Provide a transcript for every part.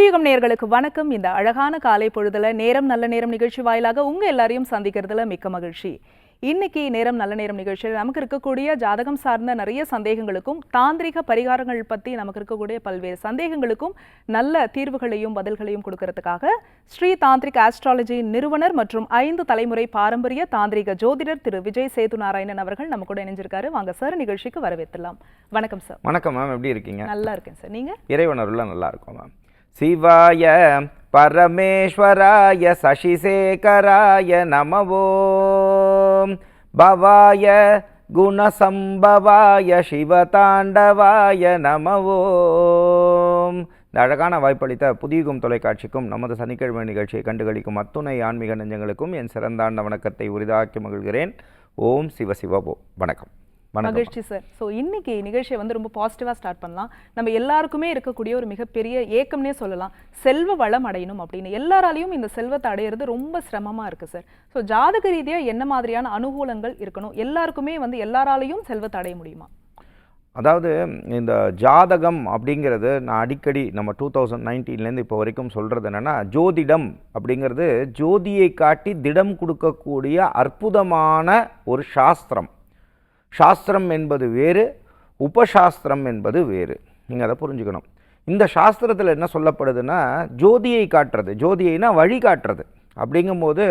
புதியுகம் நேயர்களுக்கு வணக்கம். இந்த அழகான காலை பொழுதுல நேரம் நல்ல நேரம் நிகழ்ச்சி வாயிலாக உங்க எல்லாரையும் சந்திக்கிறதுல மிக்க மகிழ்ச்சி. இன்னைக்கு நேரம் நல்ல நேரம் நிகழ்ச்சியில் நமக்கு இருக்கக்கூடிய ஜாதகம் சார்ந்த நிறைய சந்தேகங்களுக்கும் தாந்திரிக பரிகாரங்கள் பத்தி நமக்கு இருக்கக்கூடிய பல்வேறு சந்தேகங்களுக்கும் நல்ல தீர்வுகளையும் பதில்களையும் கொடுக்கறதுக்காக ஸ்ரீ தாந்திரிக் ஆஸ்ட்ராலஜி நிறுவனர் மற்றும் ஐந்து தலைமுறை பாரம்பரிய தாந்திரிக ஜோதிடர் திரு விஜய் சேது நாராயணன் அவர்கள் நம்ம கூட இணைஞ்சிருக்காரு. வாங்க சார் நிகழ்ச்சிக்கு வரவேற்றலாம் வணக்கம் சார். வணக்கம் மேம் எப்படி இருக்கீங்க? நல்லா இருக்கேன் சார். நீங்க? இறைவனருள்ள நல்லா இருக்கும் மேம். சிவாய பரமேஸ்வராய சசிசேகராய நமவோம் பவாய குணசம்பவாய சிவதாண்டவாய நமவோம் இந்த அழகான வாய்ப்பளித்த புதியகும் தொலைக்காட்சிக்கும் நமது சனிக்கிழமை நிகழ்ச்சியை கண்டுகளிக்கும் அத்துணை ஆன்மீக நெஞ்சங்களுக்கும் என் சிறந்தாண்ட வணக்கத்தை உரிதாக்கி மகிழ்கிறேன். ஓம் சிவ சிவபோ வணக்கம். மகிழ்ச்சி சார். ஸோ இன்னைக்கு நிகழ்ச்சியை வந்து ரொம்ப பாசிட்டிவாக ஸ்டார்ட் பண்ணலாம். நம்ம எல்லாருக்குமே இருக்கக்கூடிய ஒரு மிகப்பெரிய ஏக்கம்னே சொல்லலாம். செல்வ வளம் அடையணும் அப்படின்னு. எல்லாராலையும் இந்த செல்வத்தை அடையிறது ரொம்ப சிரமமா இருக்கு சார். ஸோ ஜாதக ரீதியா என்ன மாதிரியான அனுகூலங்கள் இருக்கணும்? எல்லாருக்குமே வந்து எல்லாராலையும் செல்வத்தை அடைய முடியுமா? அதாவது இந்த ஜாதகம் அப்படிங்கிறது நான் அடிக்கடி நம்ம டூ தௌசண்ட் நைன்டீன்லேருந்து இப்போ வரைக்கும் சொல்கிறது என்னென்னா ஜோதிடம் அப்படிங்கிறது ஜோதியை காட்டி திடம் கொடுக்கக்கூடிய அற்புதமான ஒரு சாஸ்திரம். சாஸ்திரம் என்பது வேறு உபசாஸ்திரம் என்பது வேறு. நீங்கள் அதை புரிஞ்சுக்கணும். இந்த சாஸ்திரத்தில் என்ன சொல்லப்படுதுன்னா ஜோதியை காட்டுறது ஜோதியைனா வழி காட்டுறது. அப்படிங்கும்போது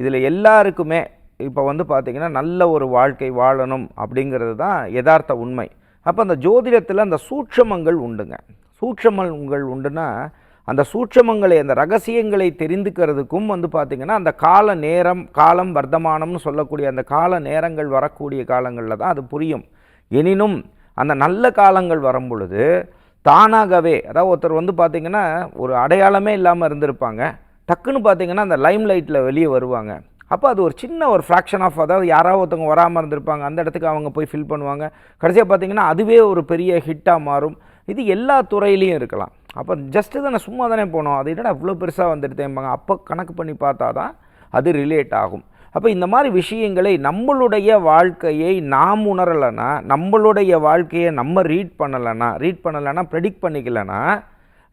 இதில் எல்லாருக்குமே இப்போ வந்து பார்த்திங்கன்னா நல்ல ஒரு வாழ்க்கை வாழணும் அப்படிங்கிறது தான் யதார்த்த உண்மை. அப்போ அந்த ஜோதிடத்தில் அந்த சூட்சமங்கள் உண்டுங்க. சூட்சமங்கள் உண்டுன்னா அந்த சூட்சமங்களை அந்த ரகசியங்களை தெரிந்துக்கிறதுக்கும் வந்து பார்த்திங்கன்னா அந்த கால நேரம் காலம் வர்த்தமானம்னு சொல்லக்கூடிய அந்த கால நேரங்கள் வரக்கூடிய காலங்களில் தான் அது புரியும். எனினும் அந்த நல்ல காலங்கள் வரும் பொழுது தானாகவே அதாவது ஒருத்தர் வந்து பார்த்திங்கன்னா ஒரு அடையாளமே இல்லாமல் இருந்திருப்பாங்க. டக்குன்னு பார்த்தீங்கன்னா அந்த லைம் லைட்டில் வெளியே வருவாங்க. அப்போ அது ஒரு சின்ன ஒரு ஃப்ராக்ஷன் ஆஃப் அதாவது யாராவது ஒருத்தவங்க வராமல் இருந்திருப்பாங்க. அந்த இடத்துக்கு அவங்க போய் ஃபில் பண்ணுவாங்க. கடைசியாக பார்த்தீங்கன்னா அதுவே ஒரு பெரிய ஹிட்டாக மாறும். இது எல்லா துறையிலையும் இருக்கலாம். அப்போ ஜஸ்ட்டு தானே சும்மா தானே போனோம். அது என்னடா இவ்வளோ பெருசாக வந்துடுதேம்பாங்க அப்போ கணக்கு பண்ணி பார்த்தா தான் அது ரிலேட் ஆகும். அப்போ இந்த மாதிரி விஷயங்களை நம்மளுடைய வாழ்க்கையை நாம் உணரலைன்னா நம்மளுடைய வாழ்க்கையை நம்ம ரீட் பண்ணலைன்னா ரீட் பண்ணலைன்னா ப்ரெடிக்ட் பண்ணிக்கலைன்னா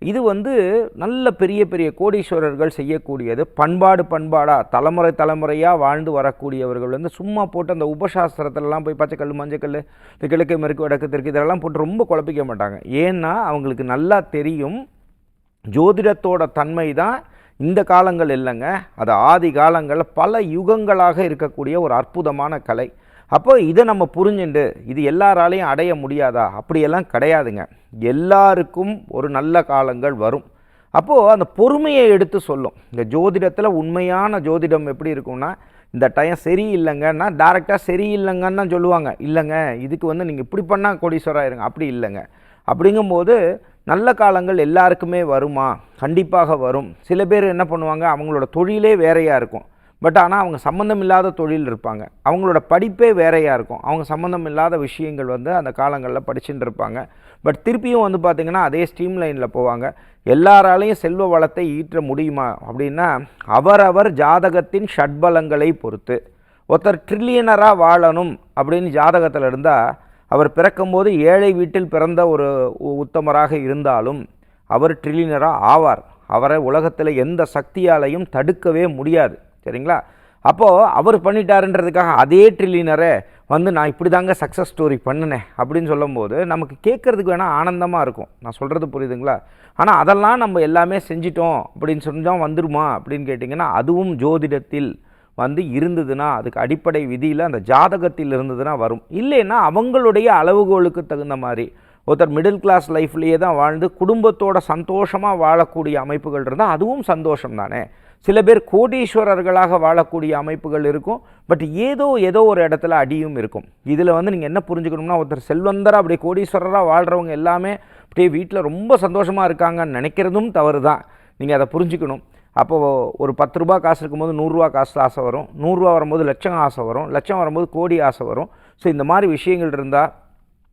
இது வந்து நல்ல பெரிய பெரிய கோடீஸ்வரர்கள் செய்யக்கூடியது. பண்பாடு பண்பாடாக தலைமுறை தலைமுறையாக வாழ்ந்து வரக்கூடியவர்கள் வந்து சும்மா போட்டு அந்த உபசாஸ்திரத்துலலாம் போய் பச்சைக்கல் மஞ்சக்கல் கிழக்கு மெருக்கு வடக்கு தெற்கு இதெல்லாம் போட்டு ரொம்ப குழப்பிக்க மாட்டாங்க. ஏன்னா அவங்களுக்கு நல்லா தெரியும் ஜோதிடத்தோட தன்மை தான் இந்த காலங்கள் இல்லைங்க. அது ஆதி காலங்களில் பல யுகங்களாக இருக்கக்கூடிய ஒரு அற்புதமான கலை. அப்போ இதை நம்ம புரிஞ்சுண்டு இது எல்லாராலையும் அடைய முடியாதா? அப்படியெல்லாம் கிடையாதுங்க. எல்லாருக்கும் ஒரு நல்ல காலங்கள் வரும். அப்போது அந்த பொறுமையை எடுத்து சொல்லும். இந்த ஜோதிடத்தில் உண்மையான ஜோதிடம் எப்படி இருக்கும்னா இந்த டைம் சரியில்லைங்கன்னா டேரெக்டாக சரியில்லைங்கன்னு தான் சொல்லுவாங்க. இல்லைங்க இதுக்கு வந்து நீங்கள் இப்படி பண்ணால் கோடீஸ்வராயிருங்க அப்படி இல்லைங்க. அப்படிங்கும்போது நல்ல காலங்கள் எல்லாருக்குமே வருமா? கண்டிப்பாக வரும். சில பேர் என்ன பண்ணுவாங்க? அவங்களோட தொழிலே வேறையாக இருக்கும். பட் ஆனால் அவங்க சம்மந்தம் இல்லாத தொழில் இருப்பாங்க. அவங்களோட படிப்பே வேறையாக இருக்கும். அவங்க சம்மந்தம் இல்லாத விஷயங்கள் வந்து அந்த காலங்களில் படிச்சுட்டு இருப்பாங்க. பட் திருப்பியும் வந்து பார்த்திங்கன்னா அதே ஸ்ட்ரீம் லைனில் போவாங்க. எல்லாராலையும் செல்வ வளத்தை ஈற்ற முடியுமா? அப்படின்னா அவரவர் ஜாதகத்தின் ஷட்பலங்களை பொறுத்து. ஒருத்தர் ட்ரில்லியனராக வாழணும் அப்படின்னு ஜாதகத்தில் இருந்தால் அவர் பிறக்கும்போது ஏழை வீட்டில் பிறந்த ஒரு உ- உத்தமராக இருந்தாலும் அவர் ட்ரில்லியனராக ஆவார். அவரை உலகத்தில் எந்த சக்தியாலையும் தடுக்கவே முடியாது. சரிங்களா? அப்போது அவர் பண்ணிட்டாருன்றதுக்காக அதே ட்ரில்லியனரை வந்து நான் இப்படி தாங்க சக்ஸஸ் ஸ்டோரி பண்ணினேன் அப்படின்னு சொல்லும்போது நமக்கு கேட்குறதுக்கு வேணால் ஆனந்தமாக இருக்கும். நான் சொல்கிறது புரியுதுங்களா? ஆனால் அதெல்லாம் நம்ம எல்லாமே செஞ்சிட்டோம் அப்படின்னு சொன்னால் வந்துருமா அப்படின்னு கேட்டிங்கன்னா அதுவும் ஜோதிடத்தில் வந்து இருந்ததுன்னா அதுக்கு அடிப்படை விதியில் அந்த ஜாதகத்தில் இருந்ததுன்னா வரும். இல்லைன்னா அவங்களுடைய அளவுகோலுக்கு தகுந்த மாதிரி ஒருத்தர் மிடில் கிளாஸ் லைஃப்லேயே தான் வாழ்ந்து குடும்பத்தோட சந்தோஷமாக வாழக்கூடிய அமைப்புகள் இருந்தால் அதுவும் சந்தோஷம் தானே சில பேர் கோடீஸ்வரர்களாக வாழக்கூடிய அமைப்புகள் இருக்கும். பட் ஏதோ ஏதோ ஒரு இடத்துல அடியும் இருக்கும். இதில் வந்து நீங்கள் என்ன புரிஞ்சுக்கணும்னா ஒருத்தர் செல்வந்தராக அப்படியே கோடீஸ்வரராக வாழ்கிறவங்க எல்லாமே அப்படியே வீட்டில் ரொம்ப சந்தோஷமாக இருக்காங்கன்னு நினைக்கிறதும் தவறு தான் நீங்கள் அதை புரிஞ்சுக்கணும். அப்போது ஒரு பத்து ரூபா காசு இருக்கும்போது நூறுரூவா காசு ஆசை வரும். நூறுரூவா வரும்போது லட்சம் ஆசை வரும். லட்சம் வரும்போது கோடி ஆசை வரும். ஸோ இந்த மாதிரி விஷயங்கள் இருந்தால்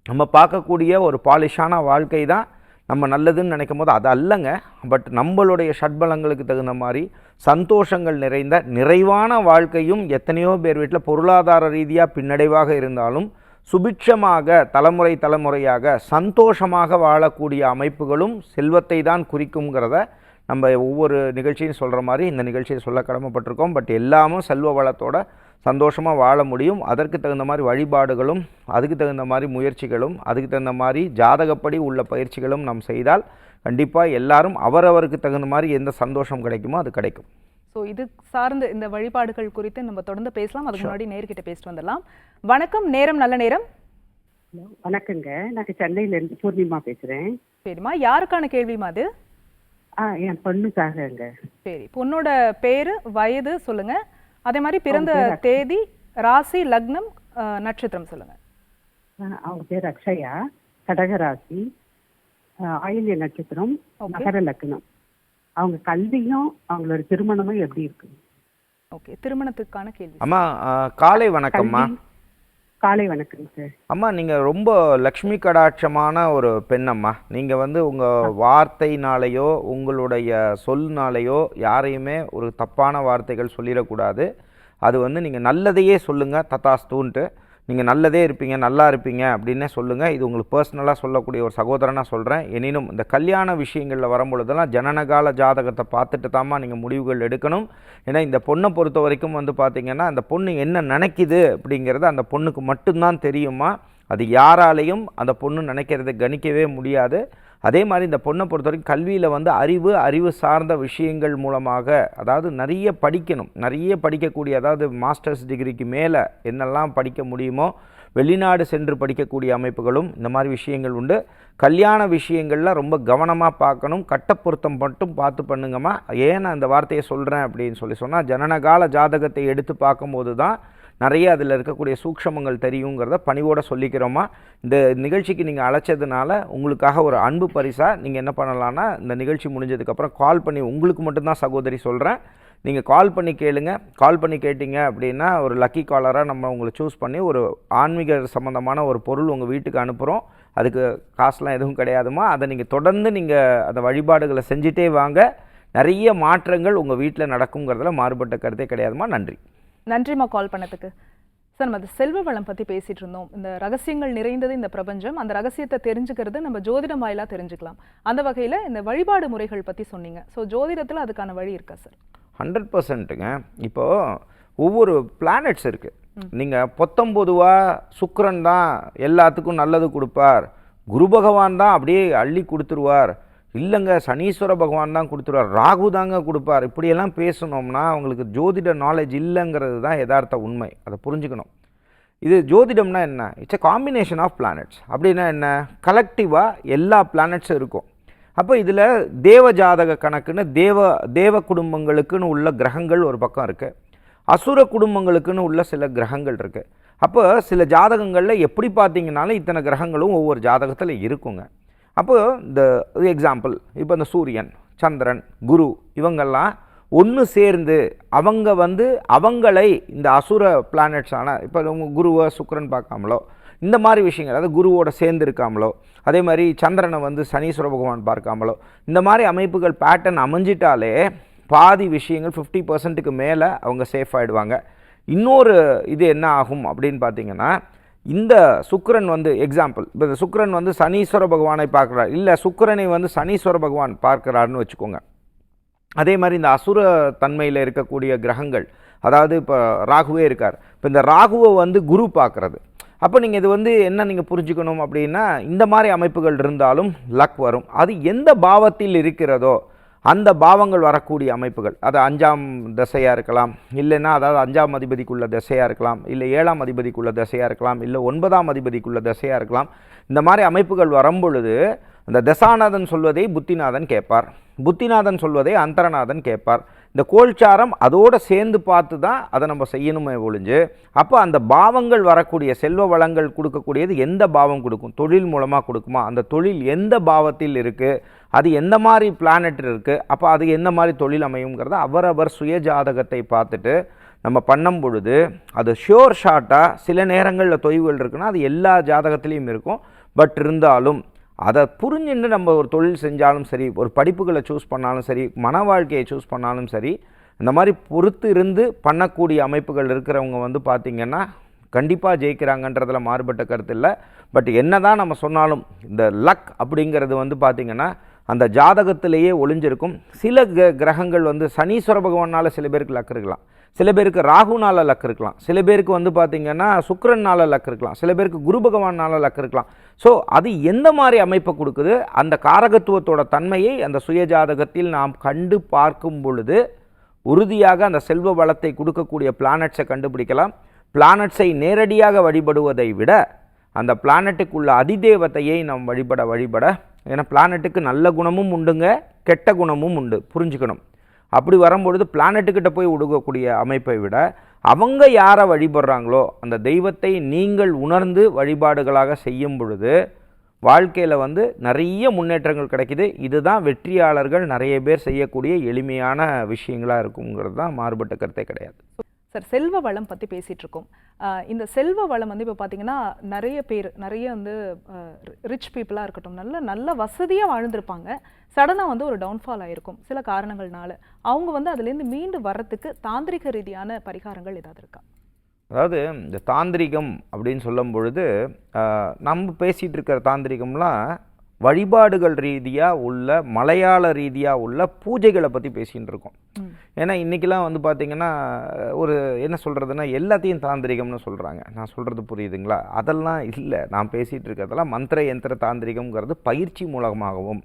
நம்ம பார்க்கக்கூடிய ஒரு பாலிஷான வாழ்க்கை தான் நம்ம நல்லதுன்னு நினைக்கும் போது அது அல்லங்க. பட் நம்மளுடைய ஷட்பலங்களுக்கு தகுந்த மாதிரி சந்தோஷங்கள் நிறைந்த நிறைவான வாழ்க்கையும் எத்தனையோ பேர் வீட்டில் பொருளாதார ரீதியாக பின்னடைவாக இருந்தாலும் சுபிட்சமாக தலைமுறை தலைமுறையாக சந்தோஷமாக வாழக்கூடிய அமைப்புகளும் செல்வத்தை தான் குறிக்குங்கிறத நம்ம ஒவ்வொரு நிகழ்ச்சியும் சொல்கிற மாதிரி இந்த நிகழ்ச்சியை சொல்ல கடமைப்பட்டிருக்கோம். பட் எல்லாமும் செல்வ வளத்தோட சந்தோஷமாக வாழ முடியும். அதற்கு தகுந்த மாதிரி வழிபாடுகளும் அதுக்கு தகுந்த மாதிரி முயற்சிகளும் அதுக்கு தகுந்த மாதிரி ஜாதகப்படி உள்ள பயிற்சிகளும் நாம் செய்தால் கண்டிப்பாக எல்லாரும் அவரவருக்கு தகுந்த மாதிரி எந்த சந்தோஷம் கிடைக்குமோ அது கிடைக்கும். ஸோ இது சார்ந்த இந்த வழிபாடுகள் குறித்து நம்ம தொடர்ந்து பேசலாம். அதுக்கு முன்னாடி நேர்கிட்ட பேசிட்டு வந்துடலாம். வணக்கம் நேரம் நல்ல நேரம். வணக்கங்க. நாங்கள் சென்னையிலேருந்து பூர்ணிமா பேசுகிறேன் சரிம்மா யாருக்கான கேள்விமா அது? ஆ என் பொண்ணுக்காகங்க. சரி பொண்ணோட பேரு வயது சொல்லுங்க. அதே மாதிரி பிறந்த அவங்க பேர் தேதி ராசி லக்னம் நட்சத்திரம் சொல்லுங்க. அவங்க பேர் அக்ஷயா கடகராசி ஆயில்ய நட்சத்திரம். மகர லக்னம். அவங்க கல்வியும் அவங்களோட திருமணமும் எப்படி இருக்கு? ஓகே திருமணத்துக்கான கேள்வி. அம்மா காலை வணக்கம்மா. காலை வணக்கம் சார் அம்மா நீங்கள் ரொம்ப லக்ஷ்மி கடாட்சமான ஒரு பெண்ணம்மா நீங்கள் வந்து உங்கள் வார்த்தைனாலேயோ உங்களுடைய சொல்னாலேயோ யாரையுமே ஒரு தப்பான வார்த்தைகள் சொல்லிடக்கூடாது. அது வந்து நீங்கள் நல்லதையே சொல்லுங்கள் தத்தாஸ்தூன்ட்டு நீங்கள் நல்லதே இருப்பீங்க நல்லா இருப்பீங்க அப்படின்னே சொல்லுங்கள் இது உங்களுக்கு பர்சனலாக சொல்லக்கூடிய ஒரு சகோதரனாக சொல்கிறேன் எனினும் இந்த கல்யாண விஷயங்களில் வரும்பொழுதெல்லாம் ஜனனகால ஜாதகத்தை பார்த்துட்டு தாம்மா நீங்கள் முடிவுகள் எடுக்கணும். ஏன்னா இந்த பொண்ணை பொறுத்த வரைக்கும் வந்து பார்த்திங்கன்னா அந்த பொண்ணு என்ன நினைக்கிது அப்படிங்கிறது அந்த பொண்ணுக்கு மட்டும்தான் தெரியுமா அது யாராலையும் அந்த பொண்ணு நினைக்கிறத கணிக்கவே முடியாது. அதே மாதிரி இந்த பொண்ணை பொறுத்த வரைக்கும் கல்வியில் வந்து அறிவு அறிவு சார்ந்த விஷயங்கள் மூலமாக அதாவது நிறைய படிக்கணும். நிறைய படிக்கக்கூடிய அதாவது மாஸ்டர்ஸ் டிகிரிக்கு மேலே என்னெல்லாம் படிக்க முடியுமோ வெளிநாடு சென்று படிக்கக்கூடிய அமைப்புகளும் இந்த மாதிரி விஷயங்கள் உண்டு. கல்யாண விஷயங்களில் ரொம்ப கவனமாக பார்க்கணும். கட்ட பொருத்தம் மட்டும் பார்த்து பண்ணுங்கம்மா. ஏன் நான் இந்த வார்த்தையை சொல்கிறேன் அப்படின்னு சொல்லி சொன்னால் ஜனனகால ஜாதகத்தை எடுத்து பார்க்கும்போது தான் நிறைய அதில் இருக்கக்கூடிய சூக்ஷமங்கள் தெரியுங்கிறத பணிவோடு சொல்லிக்கிறோமா. இந்த நிகழ்ச்சிக்கு நீங்கள் அழைச்சதுனால உங்களுக்காக ஒரு அன்பு பரிசாக நீங்கள் என்ன பண்ணலான்னா இந்த நிகழ்ச்சி முடிஞ்சதுக்கப்புறம் கால் பண்ணி உங்களுக்கு மட்டும்தான் சகோதரி சொல்கிறேன் நீங்கள் கால் பண்ணி கேளுங்க. கால் பண்ணி கேட்டிங்க அப்படின்னா ஒரு லக்கி காலராக நம்ம உங்களை சூஸ் பண்ணி ஒரு ஆன்மீக சம்மந்தமான ஒரு பொருள் உங்கள் வீட்டுக்கு அனுப்புகிறோம் அதுக்கு காசுலாம் எதுவும் கிடையாதுமா. அதை நீங்கள் தொடர்ந்து நீங்கள் அந்த வழிபாடுகளை செஞ்சுட்டே வாங்க. நிறைய மாற்றங்கள் உங்கள் வீட்டில் நடக்குங்கிறதுல மாறுபட்ட கருத்தே கிடையாதுமா. நன்றி. நன்றிம்மா கால் பண்ணதுக்கு. சார் நம்ம அது செல்வ வளம் பத்தி பேசிட்டு இருந்தோம். இந்த ரகசியங்கள் நிறைந்தது இந்த பிரபஞ்சம். அந்த ரகசியத்தை தெரிஞ்சுக்கிறது நம்ம ஜோதிடம் வாயிலா தெரிஞ்சுக்கலாம். அந்த வகையில இந்த வழிபாடு முறைகள் பத்தி சொன்னீங்க. ஸோ ஜோதிடத்துல அதுக்கான வழி இருக்கா சார்? ஹண்ட்ரட் பர்சன்ட்டுங்க இப்போது ஒவ்வொரு பிளானட்ஸ் இருக்குது நீங்கள் பொத்தம்பொதுவாக சுக்கிரன் தான் எல்லாத்துக்கும் நல்லது கொடுப்பார். குரு பகவான் தான் அப்படியே அள்ளி கொடுத்துருவார். இல்லைங்க சனீஸ்வர பகவான் தான் கொடுத்துருவார் ராகு தாங்க கொடுப்பார். இப்படியெல்லாம் பேசணும்னா அவங்களுக்கு ஜோதிட நாலேஜ் இல்லைங்கிறது தான் யதார்த்த உண்மை. அதை புரிஞ்சுக்கணும். இது ஜோதிடம்னா என்ன? It's a combination of planets அப்படின்னா என்ன? கலெக்டிவாக எல்லா பிளானட்ஸும் இருக்கும். அப்போ இதில் தேவ ஜாதக கணக்குன்னு தேவ தேவ குடும்பங்களுக்குன்னு உள்ள கிரகங்கள் ஒரு பக்கம் இருக்குது அசுர குடும்பங்களுக்குன்னு உள்ள சில கிரகங்கள் இருக்குது அப்போ சில ஜாதகங்களில் எப்படி பார்த்தீங்கனாலும் இத்தனை கிரகங்களும் ஒவ்வொரு ஜாதகத்தில் இருக்குங்க. அப்போ இந்த எக்ஸாம்பிள் இப்போ இந்த சூரியன் சந்திரன் குரு இவங்கெல்லாம் ஒன்று சேர்ந்து அவங்க வந்து அவங்களை இந்த அசுர பிளானட்ஸான இப்போ குருவை சுக்கிரன் பார்க்காமலோ இந்த மாதிரி விஷயங்கள் அதாவது குருவோட சேர்ந்து இருக்காமலோ அதே மாதிரி சந்திரனை வந்து சனீஸ்வர பகவான் பார்க்காமலோ இந்த மாதிரி அமைப்புகள் பேட்டர்ன் அமைஞ்சிட்டாலே பாதி விஷயங்கள் ஃபிஃப்டி பர்சன்ட்டுக்கு மேலே அவங்க சேஃப் ஆகிடுவாங்க இன்னொரு இது என்ன ஆகும் அப்படின்னு பார்த்தீங்கன்னா இந்த சுக்கரன் வந்து எக்ஸாம்பிள் இப்போ இந்த சுக்கரன் வந்து சனீஸ்வர பகவானை பார்க்குறார். இல்லை சுக்கிரனை வந்து சனீஸ்வர பகவான் பார்க்குறாருன்னு வச்சுக்கோங்க. அதே மாதிரி இந்த அசுர தன்மையில் இருக்கக்கூடிய கிரகங்கள் அதாவது இப்போ ராகுவே இருக்கார். இப்போ இந்த ராகுவை வந்து குரு பார்க்குறது. அப்போ நீங்கள் இது வந்து என்ன நீங்கள் புரிஞ்சுக்கணும் அப்படின்னா இந்த மாதிரி அமைப்புகள் இருந்தாலும் லக் வரும். அது எந்த பாவத்தில் இருக்கிறதோ அந்த பாவங்கள் வரக்கூடிய அமைப்புகள். அது அஞ்சாம் திசையாக இருக்கலாம். இல்லைன்னா அதாவது அஞ்சாம் அதிபதிக்குள்ள திசையாக இருக்கலாம். இல்லை ஏழாம் அதிபதிக்குள்ள திசையாக இருக்கலாம். இல்லை ஒன்பதாம் அதிபதிக்குள்ள திசையாக இருக்கலாம். இந்த மாதிரி அமைப்புகள் வரும்பொழுது இந்த தசாநாதன் சொல்வதை புத்திநாதன் கேட்பார். புத்திநாதன் சொல்வதை அந்தரநாதன் கேட்பார். இந்த கோல்சாரம் அதோடு சேர்ந்து பார்த்து தான் அதை நம்ம செய்யணுமே ஒழிஞ்சு அப்போ அந்த பாவங்கள் வரக்கூடிய செல்வ வளங்கள் கொடுக்கக்கூடியது எந்த பாவம் கொடுக்கும்? தொழில் மூலமாக கொடுக்குமா? அந்த தொழில் எந்த பாவத்தில் இருக்குது அது எந்த மாதிரி பிளானட் இருக்குது அப்போ அது எந்த மாதிரி தொழில் அமையுங்கிறத அவரவர் சுய ஜாதகத்தை பார்த்துட்டு நம்ம பண்ணும் பொழுது அது ஷியோர் ஷார்ட்டாக சில நேரங்களில் தொய்வுகள் இருக்குன்னா அது எல்லா ஜாதகத்துலேயும் இருக்கும். பட் இருந்தாலும் அதை புரிஞ்சுன்னு நம்ம ஒரு தொழில் செஞ்சாலும் சரி ஒரு படிப்புகளை சூஸ் பண்ணாலும் சரி மன வாழ்க்கையை சூஸ் பண்ணாலும் சரி இந்த மாதிரி பொறுத்து இருந்து பண்ணக்கூடிய அமைப்புகள் இருக்கிறவங்க வந்து பார்த்திங்கன்னா கண்டிப்பாக ஜெயிக்கிறாங்கன்றதில் மாறுபட்ட கருத்து இல்லை. பட் என்னதான் நம்ம சொன்னாலும் இந்த லக் அப்படிங்கிறது வந்து பார்த்திங்கன்னா அந்த ஜாதகத்திலேயே ஒளிஞ்சிருக்கும். சில கிரகங்கள் வந்து சனீஸ்வர பகவானால் சில பேருக்கு லக் இருக்கலாம். சில பேருக்கு ராகுனால லக் இருக்கலாம். சில பேருக்கு வந்து பார்த்திங்கன்னா சுக்கிரனால லக் இருக்கலாம். சில பேருக்கு குரு பகவானால லக் இருக்கலாம். ஸோ அது எந்த மாதிரி அமைப்பை கொடுக்குது? அந்த காரகத்துவத்தோட தன்மையை அந்த சுயஜாதகத்தில் நாம் கண்டு பார்க்கும் பொழுது உறுதியாக அந்த செல்வ வளத்தை கொடுக்கக்கூடிய பிளானட்ஸை கண்டுபிடிக்கலாம். பிளானட்ஸை நேரடியாக வழிபடுவதை விட அந்த பிளானட்டுக்குள்ள அதிதேவத்தையை நாம் வழிபட வழிபட ஏன்னா பிளானட்டுக்கு நல்ல குணமும் உண்டுங்க கெட்ட குணமும் உண்டு. புரிஞ்சுக்கணும். அப்படி வரும்பொழுது பிளானட்டுக்கிட்ட போய் உடுக்கக்கூடிய அமைப்பை விட அவங்க யாரை வழிபடுறாங்களோ அந்த தெய்வத்தை நீங்கள் உணர்ந்து வழிபாடுகளாக செய்யும் பொழுது வாழ்க்கையில் வந்து நிறைய முன்னேற்றங்கள் கிடைக்கிது. இதுதான் வெற்றியாளர்கள் நிறைய பேர் செய்யக்கூடிய எளிமையான விஷயங்களாக இருக்குங்கிறது தான் மாறுபட்ட கருத்தே கிடையாது. சார் செல்வ வளம் பற்றி பேசிகிட்டு இருக்கோம் இந்த செல்வ வளம் வந்து இப்போ பார்த்தீங்கன்னா நிறைய பேர் நிறைய வந்து ரிச் பீப்புளாக இருக்கட்டும் நல்ல நல்ல வசதியாக வாழ்ந்திருப்பாங்க. சடனாக வந்து ஒரு டவுன்ஃபால் ஆகிருக்கும் சில காரணங்கள்னால. அவங்க வந்து அதுலேருந்து மீண்டு வர்றதுக்கு தாந்திரிக ரீதியான பரிகாரங்கள் ஏதாவது இருக்கா? அதாவது இந்த தாந்திரிகம் அப்படின்னு சொல்லும் பொழுது நம்ம பேசிகிட்டு இருக்கிற தாந்திரிகம்லாம் வழிபாடுகள் ரீதியாக உள்ள மலையாள ரீதியாக உள்ள பூஜைகளை பற்றி பேசிகிட்டு இருக்கோம். ஏன்னா இன்றைக்கெலாம் வந்து பார்த்திங்கன்னா ஒரு என்ன சொல்கிறதுனா எல்லாத்தையும் தாந்திரிகம்னு சொல்கிறாங்க நான் சொல்கிறது புரியுதுங்களா? அதெல்லாம் இல்லை. நான் பேசிகிட்டு இருக்கிறதெல்லாம் மந்திர யந்திர தாந்திரிகம்ங்கிறது பயிற்சி மூலமாகவும்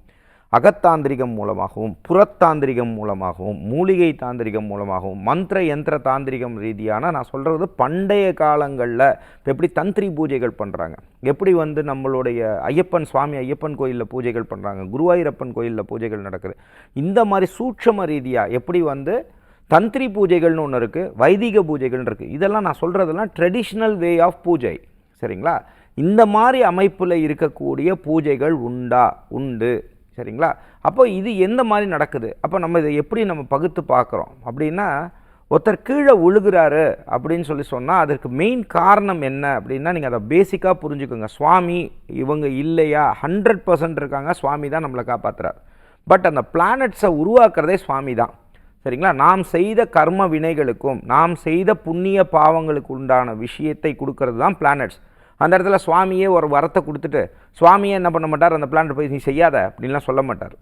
அகத்தாந்திரிகம் மூலமாகவும் புறத்தாந்திரிகம் மூலமாகவும் மூலிகை தாந்திரிகம் மூலமாகவும் மந்திர யந்திர தாந்திரிகம் ரீதியான நான் சொல்கிறது பண்டைய காலங்களில் இப்போ எப்படி தந்திரி பூஜைகள் பண்ணுறாங்க எப்படி வந்து நம்மளுடைய ஐயப்பன் சுவாமி ஐயப்பன் கோயிலில் பூஜைகள் பண்ணுறாங்க குருவாயூரப்பன் கோயிலில் பூஜைகள் நடக்குது. இந்த மாதிரி சூட்சம ரீதியாக எப்படி வந்து தந்திரி பூஜைகள்னு ஒன்று இருக்குது வைதிக பூஜைகள்னு இருக்குது இதெல்லாம் நான் சொல்கிறதெல்லாம் ட்ரெடிஷ்னல் வே ஆஃப் பூஜை. சரிங்களா? இந்த மாதிரி அமைப்பில் இருக்கக்கூடிய பூஜைகள் உண்டா? உண்டு. சரிங்களா? அப்போ இது எந்த மாதிரி நடக்குது? அப்போ நம்ம இதை எப்படி நம்ம பகுத்து பார்க்குறோம்? அப்படின்னா ஒருத்தர் கீழே உழுகிறாரு அப்படின்னு சொல்லி சொன்னால் அதற்கு மெயின் காரணம் என்ன அப்படின்னா நீங்கள் அதை பேசிக்காக புரிஞ்சுக்கோங்க. சுவாமி இவங்க இல்லையா? ஹண்ட்ரட் பர்சன்ட் இருக்காங்க. சுவாமி தான் நம்மளை காப்பாற்றுறார் பட் அந்த பிளானட்ஸை உருவாக்குறதே சுவாமி தான். சரிங்களா? நாம் செய்த கர்ம வினைகளுக்கும் நாம் செய்த புண்ணிய பாவங்களுக்கு உண்டான விஷயத்தை கொடுக்கறது தான் பிளானட்ஸ் அந்த இடத்துல சுவாமியே ஒரு வரத்தை கொடுத்துட்டு சுவாமியே என்ன பண்ண மாட்டார்? அந்த பிளானட் போய் நீ செய்யாத அப்படின்லாம் சொல்ல மாட்டார்.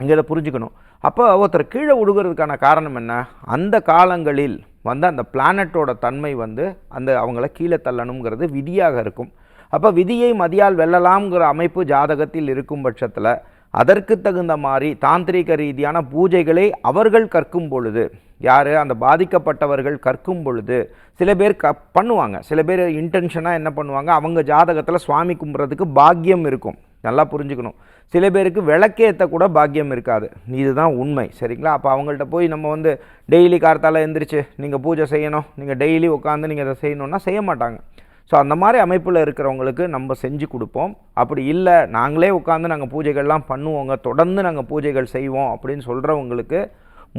இங்கே இதை புரிஞ்சுக்கணும். அப்போ ஒருத்தர் கீழே விடுகிறதுக்கான காரணம் என்ன? அந்த காலங்களில் வந்து அந்த பிளானட்டோட தன்மை வந்து அந்த அவங்கள கீழே தள்ளணுங்கிறது விதியாக இருக்கும். அப்போ விதியை மதியால் வெல்லலாம்ங்கிற அமைப்பு ஜாதகத்தில் இருக்கும் பட்சத்தில் அதற்கு தகுந்த மாதிரி தாந்திரிக ரீதியான பூஜைகளை அவர்கள் கற்கும் பொழுது யார்? அந்த பாதிக்கப்பட்டவர்கள் கற்கும் பொழுது சில பேர் க பண்ணுவாங்க. சில பேர் இன்டென்ஷனாக என்ன பண்ணுவாங்க? அவங்க ஜாதகத்தில் சுவாமி கும்பிட்றதுக்கு பாக்கியம் இருக்கும். நல்லா புரிஞ்சுக்கணும். சில பேருக்கு விளக்கேற்ற கூட பாக்கியம் இருக்காது. இதுதான் உண்மை. சரிங்களா? அப்போ அவங்கள்ட்ட போய் நம்ம வந்து டெய்லி கார்த்தால எழுந்திரிச்சு நீங்கள் பூஜை செய்யணும். நீங்கள் டெய்லி உட்காந்து நீங்கள் அதை செய்யணுன்னா செய்ய மாட்டாங்க. ஸோ அந்த மாதிரி அமைப்பில் இருக்கிறவங்களுக்கு நம்ம செஞ்சு கொடுப்போம். அப்படி இல்லை நாங்களே உட்காந்து நாங்கள் பூஜைகள்லாம் பண்ணுவோங்க தொடர்ந்து நாங்கள் பூஜைகள் செய்வோம் அப்படின்னு சொல்கிறவங்களுக்கு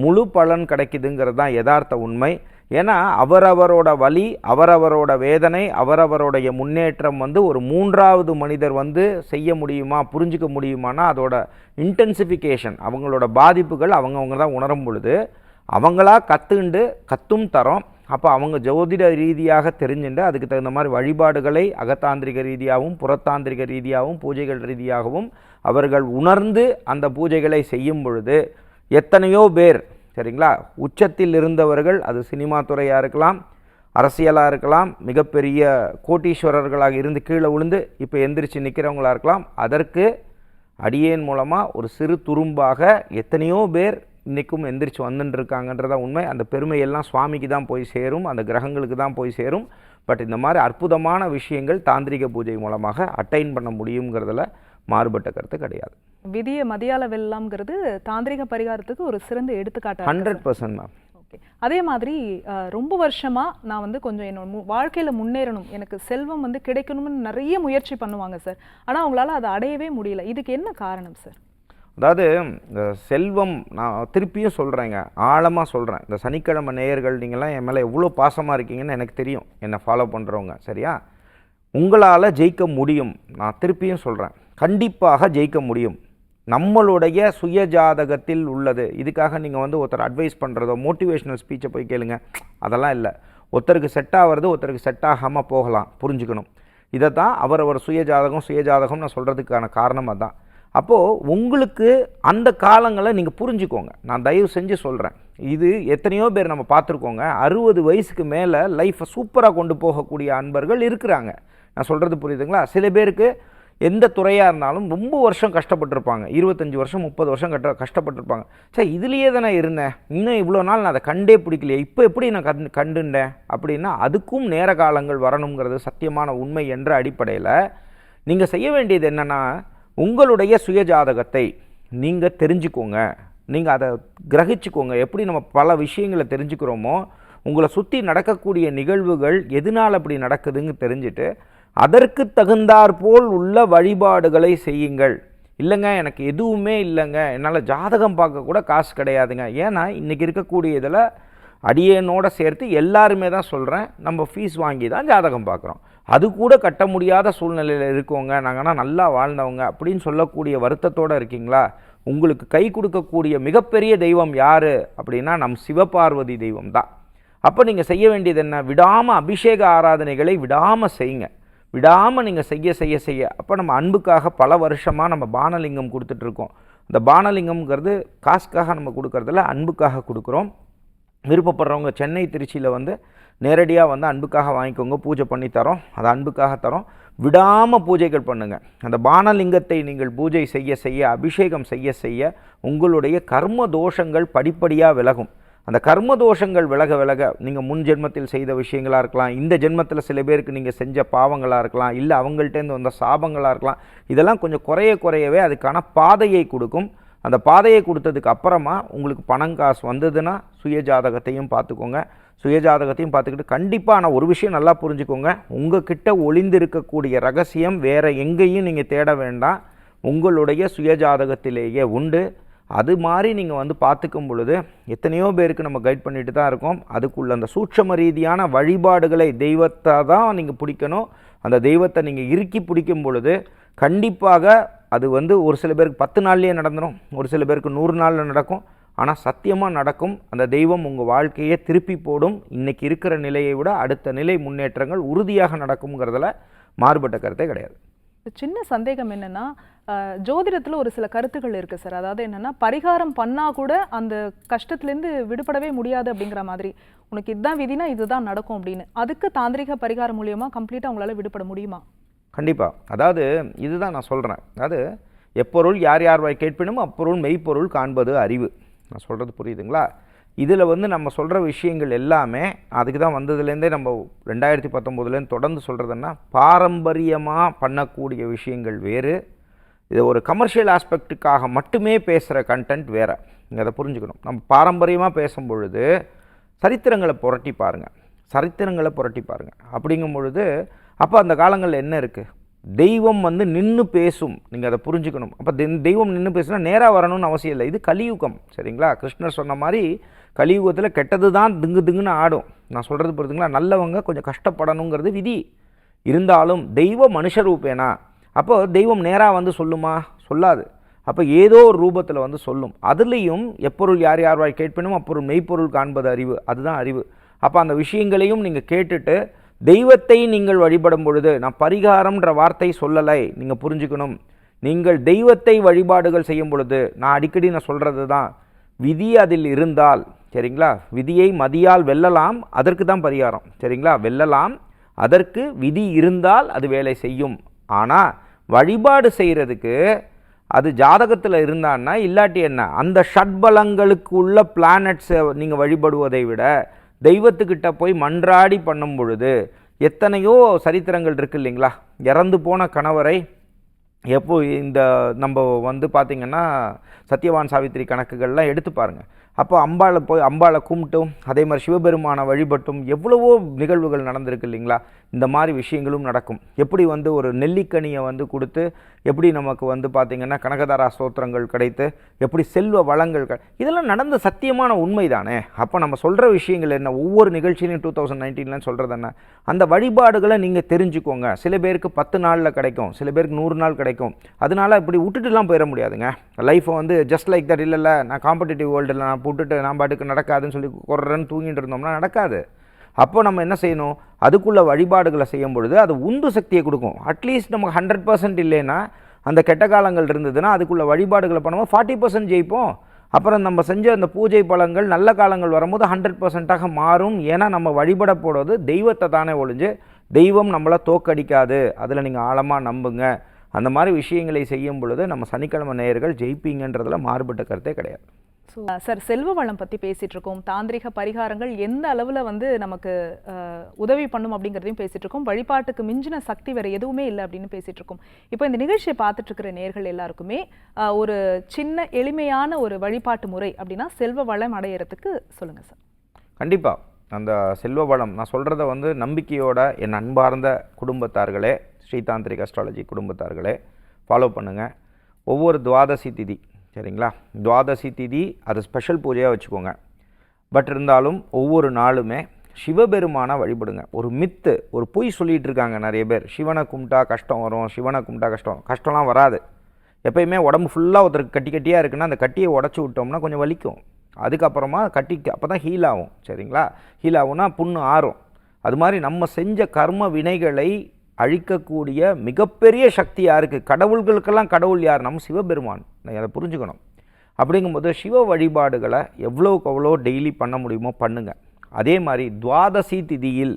முழு பலன் கிடைக்குதுங்கிறது தான் யதார்த்த உண்மை. ஏன்னா அவரவரோட வழி அவரவரோட வேதனை அவரவருடைய முன்னேற்றம் வந்து ஒரு மூன்றாவது மனிதர் வந்து செய்ய முடியுமா புரிஞ்சுக்க முடியுமானா அதோட இன்டென்சிஃபிகேஷன் அவங்களோட பாதிப்புகள் அவங்கவுங்க தான் உணரும் பொழுது அவங்களா கற்றுண்டு கத்தும் தரோம் அப்போ அவங்க ஜோதிட ரீதியாக தெரிஞ்சுண்டு அதுக்கு தகுந்த மாதிரி வழிபாடுகளை அகத்தாந்திரிக ரீதியாகவும் புறத்தாந்திரிக ரீதியாகவும் பூஜைகள் ரீதியாகவும் அவர்கள் உணர்ந்து அந்த பூஜைகளை செய்யும் பொழுது எத்தனையோ பேர் சரிங்களா? உச்சத்தில் இருந்தவர்கள் அது சினிமா துறையாக இருக்கலாம் அரசியலாக இருக்கலாம் மிகப்பெரிய கோட்டீஸ்வரர்களாக இருந்து கீழே விழுந்து இப்போ எந்திரிச்சு நிற்கிறவங்களா இருக்கலாம். அதற்கு அடியேன் மூலமாக ஒரு சிறு துரும்பாக எத்தனையோ பேர் இன்றைக்கும் எந்திரிச்சு வந்துட்டு இருக்காங்கன்றதா உண்மை. அந்த பெருமையெல்லாம் சுவாமிக்கு தான் போய் சேரும் அந்த கிரகங்களுக்கு தான் போய் சேரும். பட் இந்த மாதிரி அற்புதமான விஷயங்கள் தாந்திரிக பூஜை மூலமாக அட்டைன் பண்ண முடியுங்கிறதுல மாறுபட்ட கருத்து கிடையாது. விதியை மதியால வெல்லலாம்ங்கிறது தாந்திரிக பரிகாரத்துக்கு ஒரு சிறந்த எடுத்துக்காட்டாக ஹண்ட்ரட் பர்சன்ட் மேம். ஓகே. அதே மாதிரி ரொம்ப வருஷமா நான் வந்து கொஞ்சம் என்னோட மு வாழ்க்கையில முன்னேறணும். எனக்கு செல்வம் வந்து கிடைக்கணும்னு நிறைய முயற்சி பண்ணுவாங்க சார். ஆனா அவங்களால அதை அடையவே முடியல. இதுக்கு என்ன காரணம் சார்? அதாவது இந்த செல்வம் நான் திருப்பியும் சொல்கிறேங்க ஆழமாக சொல்கிறேன் இந்த சனிக்கிழமை நேயர்கள் நீங்கள்லாம் என் மேலே எவ்வளோ பாசமாக இருக்கீங்கன்னு எனக்கு தெரியும். என்னை ஃபாலோ பண்ணுறவங்க சரியா? உங்களால் ஜெயிக்க முடியும். நான் திருப்பியும் சொல்கிறேன் கண்டிப்பாக ஜெயிக்க முடியும். நம்மளுடைய சுய ஜாதகத்தில் உள்ளது. இதுக்காக நீங்கள் வந்து ஒருத்தர் அட்வைஸ் பண்ணுறதோ மோட்டிவேஷனல் ஸ்பீச்சை போய் கேளுங்க. அதெல்லாம் இல்லை. ஒருத்தருக்கு செட் ஆகிறது ஒருத்தருக்கு செட் ஆகாமல் போகலாம். புரிஞ்சுக்கணும். இதை தான் அவரவர் சுயஜாதகம் சுயஜாதகம் நான் சொல்கிறதுக்கான காரணம் அதான். அப்போது உங்களுக்கு அந்த காலங்களை நீங்கள் புரிஞ்சுக்கோங்க. நான் தயவு செஞ்சு சொல்கிறேன் இது எத்தனையோ பேர் நம்ம பார்த்துருக்கோங்க. அறுபது வயசுக்கு மேலே லைஃப்பை சூப்பராக கொண்டு போகக்கூடிய அன்பர்கள் இருக்கிறாங்க. நான் சொல்கிறது புரியுதுங்களா? சில பேருக்கு எந்த துறையாக இருந்தாலும் ரொம்ப வருஷம் கஷ்டப்பட்டிருப்பாங்க. இருபத்தஞ்சி வருஷம் முப்பது வருஷம் கட்ட கஷ்டப்பட்டிருப்பாங்க. சரி இதுலேயே தானே இருந்தேன். இன்னும் இவ்வளோ நாள் நான் அதை கண்டே பிடிக்கலையே. இப்போ எப்படி நான் கண் கண்டுண்டேன்? அப்படின்னா அதுக்கும் நேர காலங்கள் வரணுங்கிறது சத்தியமான உண்மை என்ற அடிப்படையில் நீங்கள் செய்ய வேண்டியது என்னென்னா உங்களுடைய சுயஜாதகத்தை நீங்கள் தெரிஞ்சுக்கோங்க. நீங்கள் அதை கிரகிச்சுக்கோங்க. எப்படி நம்ம பல விஷயங்களை தெரிஞ்சுக்கிறோமோ உங்களை சுற்றி நடக்கக்கூடிய நிகழ்வுகள் எதனால் அப்படி நடக்குதுன்னு தெரிஞ்சுட்டு அதற்கு தகுந்தாற்போல் உள்ள வழிபாடுகளை செய்யுங்கள். இல்லைங்க எனக்கு எதுவுமே இல்லைங்க. என்னால் ஜாதகம் பார்க்க கூட காசு கிடையாதுங்க. ஏன்னா இன்றைக்கி இருக்கக்கூடிய இதில் அடியேனோட சேர்த்து எல்லாருமே தான் சொல்கிறேன் நம்ம ஃபீஸ் வாங்கி தான் ஜாதகம் பார்க்குறோம். அது கூட கட்ட முடியாத சூழ்நிலையில் இருக்கவங்க நாங்கள்னா நல்லா வாழ்ந்தவங்க அப்படின்னு சொல்லக்கூடிய வருத்தத்தோடு இருக்கீங்களா? உங்களுக்கு கை கொடுக்கக்கூடிய மிகப்பெரிய தெய்வம் யார்? அப்படின்னா நம் சிவபார்வதி தெய்வம் தான். அப்போ நீங்கள் செய்ய வேண்டியது என்ன? விடாமல் அபிஷேக ஆராதனைகளை விடாமல் செய்யுங்க. விடாமல் நீங்கள் செய்ய செய்ய செய்ய. அப்போ நம்ம அன்புக்காக பல வருஷமாக நம்ம பானலிங்கம் கொடுத்துட்ருக்கோம் இந்த பானலிங்கம்ங்கிறது காசுக்காக நம்ம கொடுக்குறதில்ல அன்புக்காக கொடுக்குறோம். விருப்பப்படுறவங்க சென்னை திருச்சியில் வந்து நேரடியாக வந்து அன்புக்காக வாங்கிக்கோங்க பூஜை பண்ணி தரோம். அது அன்புக்காக தரோம். விடாமல் பூஜைகள் பண்ணுங்கள் அந்த பானலிங்கத்தை நீங்கள் பூஜை செய்ய செய்ய அபிஷேகம் செய்ய செய்ய உங்களுடைய கர்ம தோஷங்கள் படிப்படியாக விலகும். அந்த கர்ம தோஷங்கள் விலக விலக நீங்கள் முன் ஜென்மத்தில் செய்த விஷயங்களாக இருக்கலாம் இந்த ஜென்மத்தில் சில பேருக்கு நீங்கள் செஞ்ச பாவங்களாக இருக்கலாம் இல்லை அவங்கள்ட்டேருந்து வந்த சாபங்களாக இருக்கலாம் இதெல்லாம் கொஞ்சம் குறைய குறையவே அதுக்கான பாதையை கொடுக்கும். அந்த பாதையை கொடுத்ததுக்கு அப்புறமா உங்களுக்கு பணம் காசு வந்ததுன்னா சுய ஜாதகத்தையும் பார்த்துக்கோங்க. சுயஜாதகத்தையும் பார்த்துக்கிட்டு கண்டிப்பாக ஆனால் ஒரு விஷயம் நல்லா புரிஞ்சுக்கோங்க. உங்ககிட்ட ஒளிந்திருக்கக்கூடிய ரகசியம் வேறு எங்கேயும் நீங்கள் தேட வேண்டாம். உங்களுடைய சுயஜாதகத்திலேயே உண்டு. அது மாதிரி நீங்கள் வந்து பார்த்துக்கும் பொழுது எத்தனையோ பேருக்கு நம்ம கைட் பண்ணிட்டு தான் இருக்கோம். அதுக்குள்ள அந்த சூட்சம ரீதியான வழிபாடுகளை தெய்வத்தை தான் நீங்கள் பிடிக்கணும். அந்த தெய்வத்தை நீங்கள் இறுக்கி பிடிக்கும் பொழுது கண்டிப்பாக அது வந்து ஒரு சில பேருக்கு பத்து நாள்லேயே நடந்துடும் ஒரு சில பேருக்கு நூறு நாளில் நடக்கும். ஆனால் சத்தியமாக நடக்கும். அந்த தெய்வம் உங்கள் வாழ்க்கையை திருப்பி போடும். இன்றைக்கி இருக்கிற நிலையை விட அடுத்த நிலை முன்னேற்றங்கள் உறுதியாக நடக்குங்கிறதுல மாறுபட்ட கருத்தே கிடையாது. சின்ன சந்தேகம் என்னன்னா ஜோதிடத்துல ஒரு சில கருத்துக்கள் இருக்கு சார். அதாவது என்னன்னா பரிகாரம் பண்ணா கூட அந்த கஷ்டத்துலேருந்து விடுபடவே முடியாது அப்படிங்கிற மாதிரி. உனக்கு இதுதான் விதினா இதுதான் நடக்கும் அப்படின்னு. அதுக்கு தாந்திரிக பரிகாரம் மூலியமா கம்ப்ளீட்டா உங்களால விடுபட முடியுமா? கண்டிப்பாக அதாவது இதுதான் நான் சொல்கிறேன் அதாவது எப்பொருள் யார் யார் வாய் கேட்பினும் அப்பொருள் மெய்ப்பொருள் காண்பது அறிவு. நான் சொல்கிறது புரியுதுங்களா? இதில் வந்து நம்ம சொல்கிற விஷயங்கள் எல்லாமே அதுக்கு தான் வந்ததுலேருந்தே நம்ம ரெண்டாயிரத்தி பத்தொம்போதுலேருந்து தொடர்ந்து சொல்கிறதுன்னா பாரம்பரியமாக பண்ணக்கூடிய விஷயங்கள் வேறு. இது ஒரு கமர்ஷியல் ஆஸ்பெக்ட்டுக்காக மட்டுமே பேசுகிற கண்டென்ட் வேறு. நீங்கள் அதை புரிஞ்சுக்கணும். நம்ம பாரம்பரியமாக பேசும் பொழுது சரித்திரங்களை புரட்டி பாருங்கள் சரித்திரங்களை புரட்டி பாருங்கள் அப்படிங்கும் பொழுது அப்போ அந்த காலங்களில் என்ன இருக்குது தெய்வம் வந்து நின்று பேசும். நீங்கள் அதை புரிஞ்சுக்கணும். அப்போ தெய்வம் நின்று பேசுனா நேராக வரணும்னு அவசியம் இல்லை. இது கலியுகம். சரிங்களா? கிருஷ்ணர் சொன்ன மாதிரி கலியுகத்தில் கெட்டது தான் திங்கு திங்குன்னு ஆடும். நான் சொல்கிறது பொறுத்துங்களா நல்லவங்க கொஞ்சம் கஷ்டப்படணுங்கிறது விதி. இருந்தாலும் தெய்வ மனுஷரூபேனா? அப்போ தெய்வம் நேராக வந்து சொல்லுமா? சொல்லாது. அப்போ ஏதோ ஒரு ரூபத்தில் வந்து சொல்லும். அதுலேயும் எப்பொருள் யார் யார் வாய் கேட்பினும் அப்பொருள் மெய்ப்பொருள் காண்பது அறிவு. அதுதான் அறிவு. அப்போ அந்த விஷயங்களையும் நீங்கள் கேட்டுட்டு தெய்வத்தை நீங்கள் வழிபடும் பொழுது நான் பரிகாரம்ன்ற வார்த்தை சொல்லலை நீங்கள் புரிஞ்சுக்கணும். நீங்கள் தெய்வத்தை வழிபாடுகள் செய்யும் பொழுது நான் அடிக்கடி நான் சொல்கிறது தான் விதி அதில் இருந்தால் சரிங்களா? விதியை மதியால் வெல்லலாம் அதற்கு தான் பரிகாரம் சரிங்களா? வெல்லலாம் அதற்கு விதி இருந்தால் அது வேலை செய்யும். ஆனால் வழிபாடு செய்கிறதுக்கு அது ஜாதகத்தில் இருந்தான்னா இல்லாட்டி என்ன? அந்த ஷட்பலங்களுக்கு உள்ள பிளானட்ஸை நீங்கள் வழிபடுவதை விட தெய்வத்துக்கிட்ட போய் மன்றாடி பண்ணும் பொழுது எத்தனையோ சரித்திரங்கள் இருக்கு இல்லைங்களா? இறந்து போன கணவரை எப்போ இந்த நம்ம வந்து பார்த்திங்கன்னா சத்யவான் சாவித்திரி கணக்குகள்லாம் எடுத்து பாருங்கள் அப்போ அம்பாளை போய் அம்பாளை கும்பிட்டும் அதே மாதிரி சிவபெருமானை வழிபட்டும் எவ்வளவோ நிகழ்வுகள் நடந்திருக்கு இல்லைங்களா? இந்த மாதிரி விஷயங்களும் நடக்கும். எப்படி வந்து ஒரு நெல்லிக்கனியை வந்து கொடுத்து எப்படி நமக்கு வந்து பார்த்திங்கன்னா கனகதாரா ஸ்தோத்திரங்கள் கிடைத்து எப்படி செல்வ வளங்கள் க இதெல்லாம் நடந்த சத்தியமான உண்மை தானே அப்போ நம்ம சொல்கிற விஷயங்கள் என்ன? ஒவ்வொரு நிகழ்ச்சியிலையும் டூ தௌசண்ட் நைன்டீன்லாம் சொல்கிறது என்ன? அந்த வழிபாடுகளை நீங்கள் தெரிஞ்சுக்கோங்க. சில பேருக்கு பத்து நாளில் கிடைக்கும் சில பேருக்கு நூறு நாள் கிடைக்கும். அதனால இப்படி விட்டுட்டுலாம் போயிட முடியாதுங்க. லைஃப்பை வந்து ஜஸ்ட் லைக் தட் இல்லைல்ல நான் காம்படிட்டிவ் வேர்ல்டில் நான் போட்டுட்டு நான் பாட்டுக்கு நடக்காதுன்னு சொல்லி குறன்னு தூங்கிட்டு இருந்தோம்னா நடக்காது. அப்போ நம்ம என்ன செய்யணும்? அதுக்குள்ள வழிபாடுகளை செய்யும் பொழுது அது உந்து சக்தியை கொடுக்கும். அட்லீஸ்ட் நமக்கு ஹண்ட்ரட் பர்சன்ட் இல்லைன்னா அந்த கெட்ட காலங்கள் இருந்ததுன்னா அதுக்குள்ள வழிபாடுகளை பண்ணும்போது ஃபார்ட்டி பர்சன்ட் ஜெயிப்போம். அப்புறம் நம்ம செஞ்ச அந்த பூஜை பலங்கள் நல்ல காலங்கள் வரும்போது ஹண்ட்ரட் பர்சன்ட்டாக மாறும். ஏன்னா நம்ம வழிபட போடுவது தெய்வத்தை தானே ஒழிஞ்சு தெய்வம் நம்மளை தோக்கடிக்காது. அதில் நீங்கள் ஆழமாக நம்புங்க. அந்த மாதிரி விஷயங்களை செய்யும் பொழுது நம்ம சனிக்கிழமை நேயர்கள் ஜெயிப்பீங்கன்றதில் மாறுபட்ட கருத்தே கிடையாது. ஸோ சார் uh, செல்வ வளம் பற்றி பேசிகிட்டு இருக்கோம் தாந்திரிக பரிகாரங்கள் எந்த அளவில் வந்து நமக்கு uh, உதவி பண்ணும் அப்படிங்கிறதையும் பேசிகிட்டு இருக்கோம் வழிபாட்டுக்கு மிஞ்சின சக்தி வேறு எதுவுமே இல்லை அப்படின்னு பேசிட்டு இருக்கோம் இப்போ இந்த நிகழ்ச்சியை பார்த்துட்டு இருக்கிற நேர்கள் எல்லாருக்குமே uh, ஒரு சின்ன எளிமையான ஒரு வழிபாட்டு முறை அப்படின்னா செல்வ வளம் அடையறதுக்கு சொல்லுங்கள் சார் கண்டிப்பாக அந்த செல்வ வளம் நான் சொல்கிறத வந்து நம்பிக்கையோட என் அன்பார்ந்த குடும்பத்தார்களே ஸ்ரீதாந்திரிக் அஸ்ட்ராலஜி குடும்பத்தார்களே ஃபாலோ பண்ணுங்கள் ஒவ்வொரு துவாதசி திதி சரிங்களா? துவாதசி திதி அது ஸ்பெஷல் பூஜையாக வச்சுக்கோங்க. பட் இருந்தாலும் ஒவ்வொரு நாளுமே சிவபெருமானை வழிபடுங்க. ஒரு மித்து ஒரு பொய் சொல்லிகிட்டு இருக்காங்க நிறைய பேர். சிவனை கும்பிட்டா கஷ்டம் வரும் சிவனை கும்பிட்டா கஷ்டம் கஷ்டம்லாம் வராது. எப்பயுமே உடம்பு ஃபுல்லாக ஒருத்தருக்கு கட்டி கட்டியாக இருக்குன்னா அந்த கட்டியை உடச்சி விட்டோம்னா கொஞ்சம் வலிக்கும். அதுக்கப்புறமா கட்டி அப்போ தான் ஹீல் ஆகும். சரிங்களா? ஹீல் ஆகும்னா புண்ணு ஆறும். அது மாதிரி நம்ம செஞ்ச கர்ம வினைகளை அழிக்கக்கூடிய மிகப்பெரிய சக்தி யாருக்கு? கடவுள்களுக்கெல்லாம் கடவுள் யார்? நம்ம சிவபெருமான். அதை புரிஞ்சுக்கணும். அப்படிங்கும்போது சிவ வழிபாடுகளை எவ்வளோக்கு எவ்வளோ டெய்லி பண்ண முடியுமோ பண்ணுங்கள் அதே மாதிரி துவாதசி திதியில்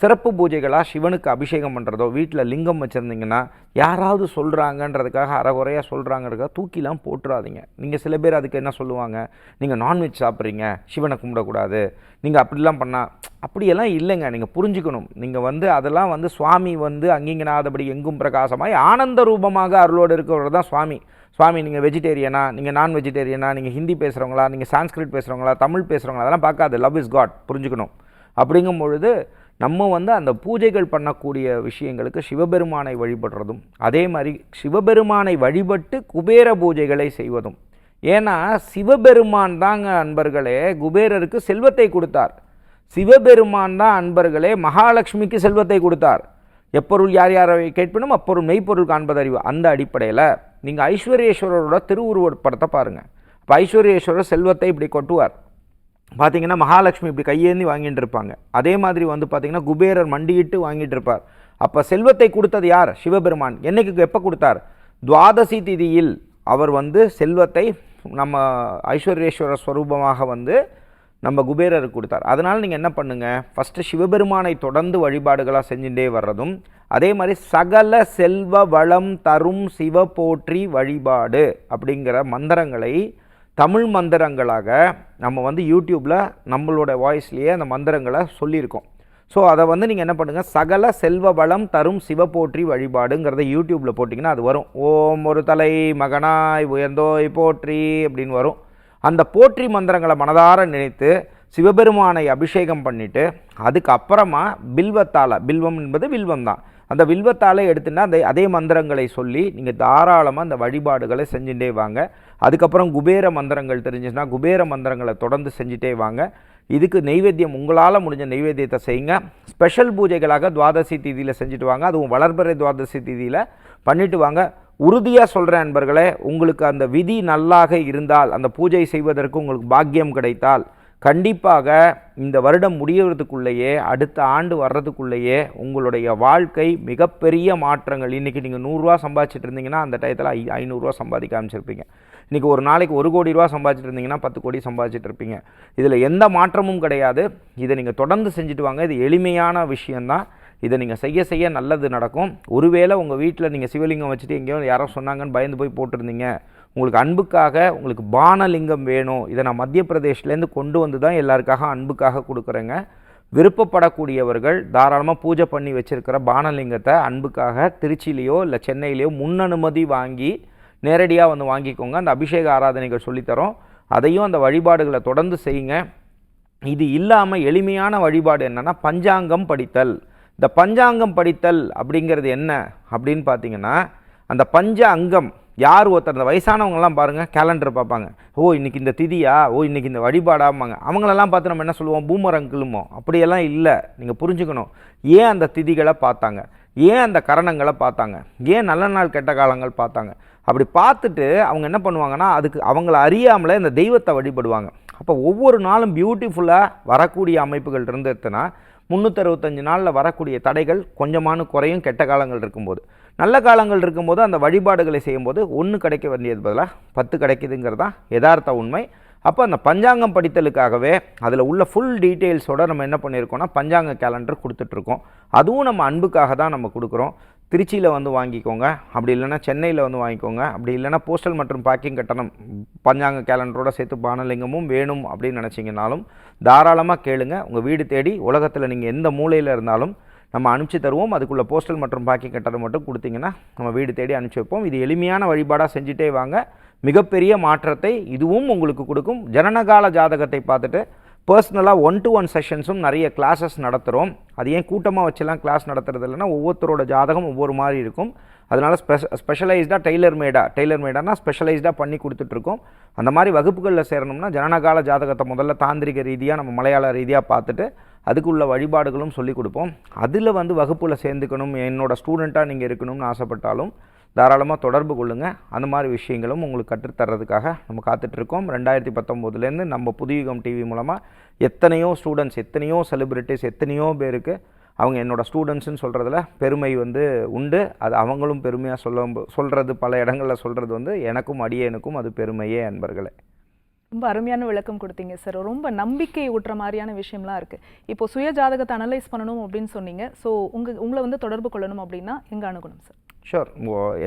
சிறப்பு பூஜைகளாக சிவனுக்கு அபிஷேகம் பண்ணுறதோ வீட்டில் லிங்கம் வச்சுருந்தீங்கன்னா யாராவது சொல்கிறாங்கன்றதுக்காக அறகுறையாக சொல்கிறாங்கிறதுக்காக தூக்கிலாம் போட்டுறாதீங்க. நீங்கள் சில பேர் அதுக்கு என்ன சொல்லுவாங்க? நீங்கள் நான்வெஜ் சாப்பிட்றீங்க சிவனை கும்பிடக்கூடாது. நீங்கள் அப்படிலாம் பண்ணால் அப்படியெல்லாம் இல்லைங்க. நீங்கள் புரிஞ்சுக்கணும். நீங்கள் வந்து அதெல்லாம் வந்து சுவாமி வந்து அங்கிங்கனாதபடி எங்கும் பிரகாசமாய் ஆனந்த ரூபமாக அருளோடு இருக்கிறவர் தான் சுவாமி. சுவாமி நீங்கள் வெஜிடேரியனா நீங்கள் நான் வெஜிடேரியனா நீங்கள் ஹிந்தி பேசுகிறவங்களா நீங்கள் சான்ஸ்கிரிட் பேசுகிறவங்களா தமிழ் பேசுகிறவங்களா அதெல்லாம் பார்க்காது. லவ் இஸ் காட் புரிஞ்சுக்கணும். அப்படிங்கும் பொழுது நம்ம வந்து அந்த பூஜைகள் பண்ணக்கூடிய விஷயங்களுக்கு சிவபெருமானை வழிபடுறதும் அதே மாதிரி சிவபெருமானை வழிபட்டு குபேர பூஜைகளை செய்வதும். ஏன்னா சிவபெருமான் தாங்க அன்பர்களே குபேரருக்கு செல்வத்தை கொடுத்தார். சிவபெருமான் தான் அன்பர்களே மகாலட்சுமிக்கு செல்வத்தை கொடுத்தார். எப்பொருள் யார் யாரை கேட்பினும் அப்பொருள் மெய்ப்பொருள் காண்பதறிவு. அந்த அடிப்படையில் நீங்கள் ஐஸ்வர்யேஸ்வரரோட திருவுருவப் படத்தை பாருங்கள் இப்போ ஐஸ்வர்யேஸ்வரர் செல்வத்தை இப்படி கொட்டுவார். பார்த்தீங்கன்னா மகாலட்சுமி இப்படி கையேந்தி வாங்கிட்டு இருப்பாங்க அதே மாதிரி வந்து பார்த்தீங்கன்னா குபேரர் மண்டியிட்டு வாங்கிட்டு இருப்பார் அப்போ செல்வத்தை கொடுத்தது யார்? சிவபெருமான். என்னைக்கு எப்போ கொடுத்தார்? துவாதசி திதியில் அவர் வந்து செல்வத்தை நம்ம ஐஸ்வர்யேஸ்வர ஸ்வரூபமாக வந்து நம்ம குபேரருக்கு கொடுத்தார். அதனால் நீங்கள் என்ன பண்ணுங்கள் ஃபஸ்ட்டு சிவபெருமானை தொடர்ந்து வழிபாடுகளாக செஞ்சுட்டே வர்றதும் அதே மாதிரி சகல செல்வ வளம் தரும் சிவ போற்றி வழிபாடு அப்படிங்கிற மந்திரங்களை தமிழ் மந்திரங்களாக நம்ம வந்து யூடியூப்பில் நம்மளோட வாய்ஸ்லேயே அந்த மந்திரங்களை சொல்லியிருக்கோம். ஸோ அதை வந்து நீங்கள் என்ன பண்ணுங்கள் சகல செல்வ வளம் தரும் சிவ போற்றி வழிபாடுங்கிறத யூடியூப்பில் போட்டிங்கன்னா அது வரும். ஓம் ஒரு தலை மகனாய் உயர்ந்தோய் போற்றி அப்படின்னு வரும். அந்த போற்றி மந்திரங்களை மனதார நினைத்து சிவபெருமானை அபிஷேகம் பண்ணிவிட்டு அதுக்கப்புறமா பில்வத்தால் பில்வம் என்பது வில்வம் தான் அந்த வில்வத்தாலே எடுத்துன்னா அந்த அதே மந்திரங்களை சொல்லி நீங்கள் தாராளமாக அந்த வழிபாடுகளை செஞ்சுட்டே வாங்க. அதுக்கப்புறம் குபேர மந்திரங்கள் தெரிஞ்சுச்சுன்னா குபேர மந்திரங்களை தொடர்ந்து செஞ்சுட்டே வாங்க. இதுக்கு நெய்வேத்தியம் உங்களால் முடிஞ்ச நெய்வேத்தியத்தை செய்யுங்க. ஸ்பெஷல் பூஜைகளாக துவாதசி தீதியில் செஞ்சுட்டு வாங்க. அதுவும் வளர்பறை துவாதசி தீதியில் பண்ணிட்டு வாங்க. உறுதியாக சொல்கிறேன் நண்பர்களே உங்களுக்கு அந்த விதி நல்லாக இருந்தால் அந்த பூஜை செய்வதற்கு உங்களுக்கு பாக்கியம் கிடைத்தால் கண்டிப்பாக இந்த வருடம் முடியறதுக்குள்ளேயே அடுத்த ஆண்டு வர்றதுக்குள்ளேயே உங்களுடைய வாழ்க்கை மிகப்பெரிய மாற்றங்கள். இன்றைக்கி நீங்கள் நூறுரூவா சம்பாதிச்சிட்டு இருந்தீங்கன்னா அந்த டயத்தில் ஐ ஐநூறுரூவா சம்பாதிக்க ஆரம்பிச்சிருப்பீங்க. இன்றைக்கி ஒரு நாளைக்கு ஒரு கோடி ரூபா சம்பாதிச்சிட்டு இருந்தீங்கன்னா பத்து கோடி சம்பாதிச்சிட்டு இருப்பீங்க. இதில் எந்த மாற்றமும் கிடையாது. இதை நீங்கள் தொடர்ந்து செஞ்சுட்டு வாங்க. இது எளிமையான விஷயந்தான் இதை நீங்கள் செய்ய செய்ய நல்லது நடக்கும். ஒருவேளை உங்கள் வீட்டில் நீங்கள் சிவலிங்கம் வச்சுட்டு எங்கேயோ யாரோ சொன்னாங்கன்னு பயந்து போய் போட்டிருந்தீங்க. உங்களுக்கு அன்புக்காக உங்களுக்கு பானலிங்கம் வேணும். இதை நான் மத்திய பிரதேஷ்லேருந்து கொண்டு வந்து தான் எல்லாருக்காக அன்புக்காக கொடுக்குறேங்க. விருப்பப்படக்கூடியவர்கள் தாராளமாக பூஜை பண்ணி வச்சுருக்கிற பானலிங்கத்தை அன்புக்காக திருச்சியிலையோ இல்லை சென்னையிலையோ முன் அனுமதி வாங்கி நேரடியாக வந்து வாங்கிக்கோங்க. அந்த அபிஷேக ஆராதனைகள் சொல்லித்தரோம். அதையும் அந்த வழிபாடுகளை தொடர்ந்து செய்யுங்க. இது இல்லாமல் எளிமையான வழிபாடு என்னென்னா பஞ்சாங்கம் படித்தல். இந்த பஞ்சாங்கம் படித்தல் அப்படிங்கிறது என்ன? அப்படின்னு பார்த்தீங்கன்னா அந்த பஞ்ச அங்கம் யார் ஒருத்தர் இந்த வயசானவங்கலாம் பாருங்கள் கேலண்டர் பார்ப்பாங்க. ஓ இன்னைக்கு இந்த திதியா? ஓ இன்னைக்கு இந்த வழிபாடாமாங்க அவங்களெல்லாம் பார்த்து நம்ம என்ன சொல்லுவோம்? பூமரங் கிளுமோ? அப்படியெல்லாம் இல்லை. நீங்கள் புரிஞ்சுக்கணும். ஏன் அந்த திதிகளை பார்த்தாங்க? ஏன் அந்த கரணங்களை பார்த்தாங்க? ஏன் நல்ல நாள் கெட்ட காலங்கள் பார்த்தாங்க? அப்படி பார்த்துட்டு அவங்க என்ன பண்ணுவாங்கன்னா அதுக்கு அவங்கள அறியாமலே இந்த தெய்வத்தை வழிபடுவாங்க. அப்போ ஒவ்வொரு நாளும் பியூட்டிஃபுல்லாக வரக்கூடிய அமைப்புகள் இருந்ததுன்னா முந்நூற்றறுபத்தஞ்சு நாளில் வரக்கூடிய தடைகள் கொஞ்சமான குறையும் கெட்ட காலங்கள் இருக்கும்போது. நல்ல காலங்கள் இருக்கும்போது அந்த வழிபாடுகளை செய்யும்போது ஒன்று கிடைக்க வேண்டியது பதிலாக பத்து கிடைக்குதுங்கிறது தான் யதார்த்த உண்மை. அப்போ அந்த பஞ்சாங்கம் படித்தலுக்காகவே அதில் உள்ள ஃபுல் டீட்டெயில்ஸோட நம்ம என்ன பண்ணியிருக்கோம்னா பஞ்சாங்க கேலண்டர் கொடுத்துட்ருக்கோம். அதுவும் நம்ம அன்புக்காக தான் நம்ம கொடுக்குறோம். திருச்சியில் வந்து வாங்கிக்கோங்க. அப்படி இல்லைன்னா சென்னையில் வந்து வாங்கிக்கோங்க. அப்படி இல்லைன்னா போஸ்டல் மற்றும் பேக்கிங் கட்டணம் பஞ்சாங்க கேலண்டரோடு சேர்த்து பானலிங்கமும் வேணும் அப்படின்னு நினச்சிங்கனாலும் தாராளமாக கேளுங்க. உங்கள் வீடு தேடி உலகத்தில் நீங்கள் எந்த மூலையில் இருந்தாலும் நம்ம அனுப்பிச்சி தருவோம். அதுக்குள்ளே போஸ்டல் மற்றும் பாக்கி கட்டணம் மட்டும் கொடுத்தீங்கன்னா நம்ம வீடு தேடி அனுப்பிச்சி வைப்போம். இது எளிமையான வழிபாடாக செஞ்சுட்டே வாங்க. மிகப்பெரிய மாற்றத்தை இதுவும் உங்களுக்கு கொடுக்கும். ஜனனகால ஜாதகத்தை பார்த்துட்டு பர்சனலாக ஒன் டு ஒன் செஷன்ஸும் நிறைய கிளாஸஸ் நடத்துகிறோம் அது ஏன் கூட்டமாக வச்செல்லாம் கிளாஸ் நடத்துறது இல்லைன்னா ஒவ்வொருத்தரோட ஜாதகம் ஒவ்வொரு மாதிரி இருக்கும். அதனால் ஸ்பெஷ ஸ்பெஷலைஸ்டாக டெய்லர் மேடாக டெய்லர் மேடானா ஸ்பெஷலைஸ்டாக பண்ணி கொடுத்துட்ருக்கோம். அந்த மாதிரி வகுப்புகளில் சேரணும்னா ஜனனகால ஜாதகத்தை முதல்ல தாந்திரிக ரீதியாக நம்ம மலையாள ரீதியாக பார்த்துட்டு அதுக்குள்ள வழிபாடுகளும் சொல்லிக் கொடுப்போம். அதில் வந்து வகுப்பில் சேர்ந்துக்கணும். என்னோடய ஸ்டூடெண்ட்டாக நீங்கள் இருக்கணும்னு ஆசைப்பட்டாலும் தாராளமாக தொடர்பு கொள்ளுங்கள் அந்த மாதிரி விஷயங்களும் உங்களுக்கு கற்றுத்தர்றதுக்காக நம்ம காத்துட்ருக்கோம் ரெண்டாயிரத்தி பத்தொம்போதுலேருந்து நம்ம புதுயுகம் டிவி மூலமாக எத்தனையோ ஸ்டூடெண்ட்ஸ் எத்தனையோ செலிப்ரிட்டிஸ் எத்தனையோ பேருக்கு அவங்க என்னோட ஸ்டூடெண்ட்ஸ்னு சொல்கிறதுல பெருமை வந்து உண்டு. அது அவங்களும் பெருமையாக சொல்ல சொல்கிறது பல இடங்களில் சொல்கிறது வந்து எனக்கும் அடியனுக்கும் அது பெருமையே அன்பர்களே. ரொம்ப அருமையான விளக்கம் கொடுத்தீங்க சார் ரொம்ப நம்பிக்கை ஊட்டுற மாதிரியான விஷயம்லாம் இருக்குது இப்போ சுய ஜாதகத்தை அனலைஸ் பண்ணணும் அப்படின்னு சொன்னீங்க. ஸோ உங்கள் உங்களை வந்து தொடர்பு கொள்ளணும் அப்படின்னா எங்கே அணுகணும் சார் ஷோர்